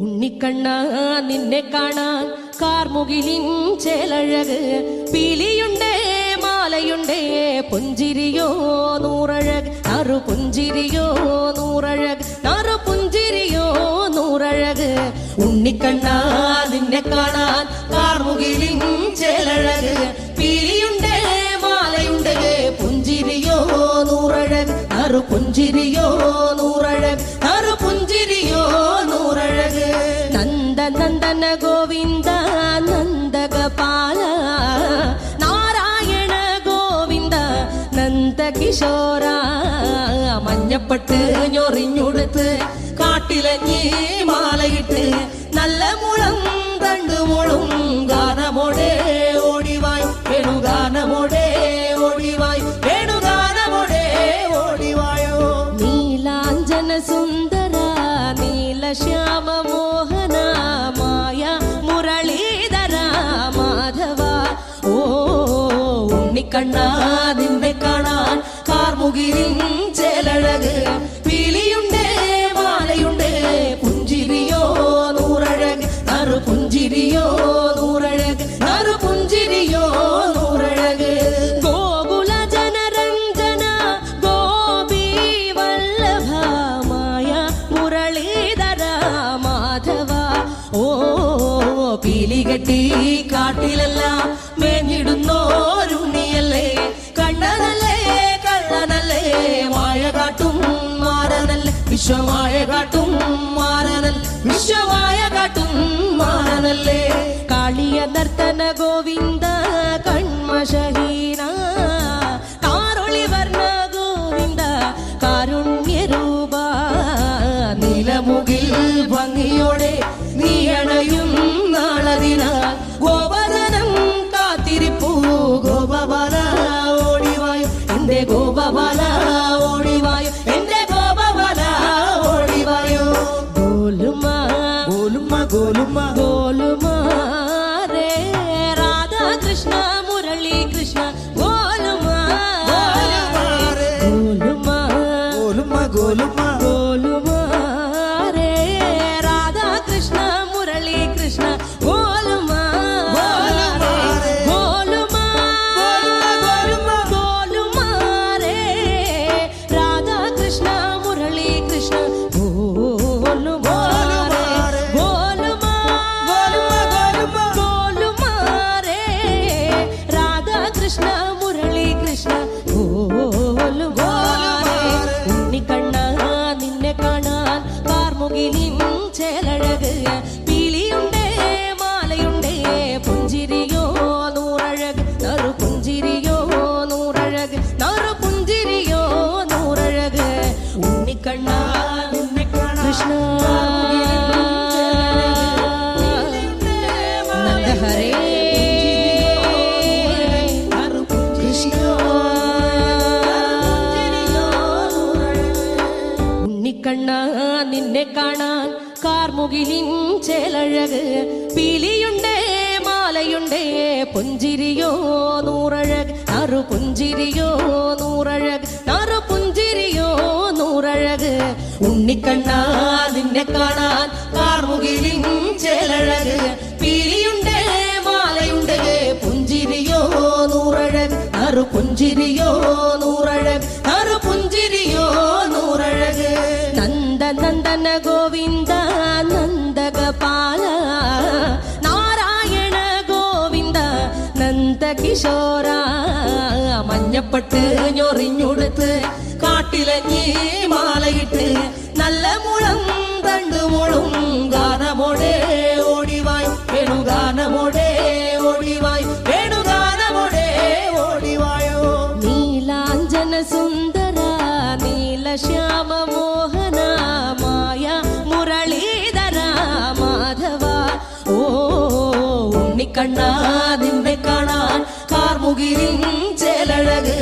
ഉണ്ണിക്കണ്ണ നിന്നെ കാണാൻ കാർമുകിലിൻ ചേലഴക് പീലിയുണ്ടേ മാലയുണ്ടേ പുഞ്ചിരിയോ നൂറഴക്. നറു പുഞ്ചിരിയോ നൂറഴക് നറു പുഞ്ചിരിയോ നൂറഴക്. ഉണ്ണിക്കണ്ണ നിന്നെ കാണാൻ കാർമുകിലിൻ ചേലഴക് പീലിയുണ്ടേ മാലയുണ്ടേ പുഞ്ചിരിയോ നൂറഴക്. നറു പുഞ്ചിരിയോ നൂറഴക് നന്ദകിശോര മഞ്ഞപ്പെട്ട് ഞൊറിഞ്ഞുടുത്ത് കാട്ടിലഞ്ഞി മാലയിട്ട് നല്ല മുളം ഉണ്ണിക്കണ്ണ നിന്നെ കാണാൻ കാർമുകിലിൻ ചേലഴക്. പിലിയുണ്ട് മാലയുണ്ട് പുഞ്ചിരിയോ നൂറഴക്. നറു പുഞ്ചിരിയോ നൂറഴക് നറു പുഞ്ചിരിയോ നൂറഴക്. ഗോകുല ജനരഞ്ജന ഗോപി വല്ലഭമായ മുരളീധര മാധവ. ഓ പീലികെട്ടി കാട്ടിലെല്ലാം വിശ്വമായ കാട്ടും മാറനൽ വിശ്വമായ കാട്ടും മാറനല്ലേ കാളിയ നർത്തന ഗോവിന്ദ കൺമഷഹീന കാർമുകിലിൻ ചേലഴക് പീലിയുണ്ടേ മാലയുണ്ടേ പുഞ്ചിരിയോ നൂറഴക്. നറു പുഞ്ചിരിയോ നൂറഴക് നറു പുഞ്ചിരിയോ നൂറഴക്. ഉണ്ണിക്കണ്ണ കൃഷ്ണ. നന്ദഹരേ. ഉണ്ണിക്കണ്ണ നിന്നെ കാണാൻ കാർമുകിലിൻ ചേലഴക് പീലിയുണ്ടേ മാലയുണ്ടേ പുഞ്ചിരിയോ നൂറഴക്. നറു പുഞ്ചിരിയോ നൂറഴക് നറു പുഞ്ചിരിയോ നൂറഴക്. ഉണ്ണിക്കണ്ണ നിന്നെ കാണാൻ കാർമുകിലിൻ ചേലഴക് പീലിയുണ്ടേ മാലയുണ്ടേ പുഞ്ചിരിയോ നൂറഴക്. നറു പുഞ്ചിരിയോ നൂറഴക്. നന്ദകിശോര മഞ്ഞപ്പെട്ട് ഞൊറിഞ്ഞുടുത്ത് കാട്ടിലഞ്ഞി മാലയിട്ട് നല്ല മുളം തണ്ടു മുളും ഗാനമോടെ ഓടിവായ് വേണുഗാനമോടെ ഓടിവായ് വേണുഗാനമോടെ ഓടിവായോ നീലാഞ്ജന സുന്ദര നീലശ്യാമ ഉണ്ണിക്കണ്ണ നിന്നെ കാണാൻ കാർമുകിലിൻ ചേലഴക്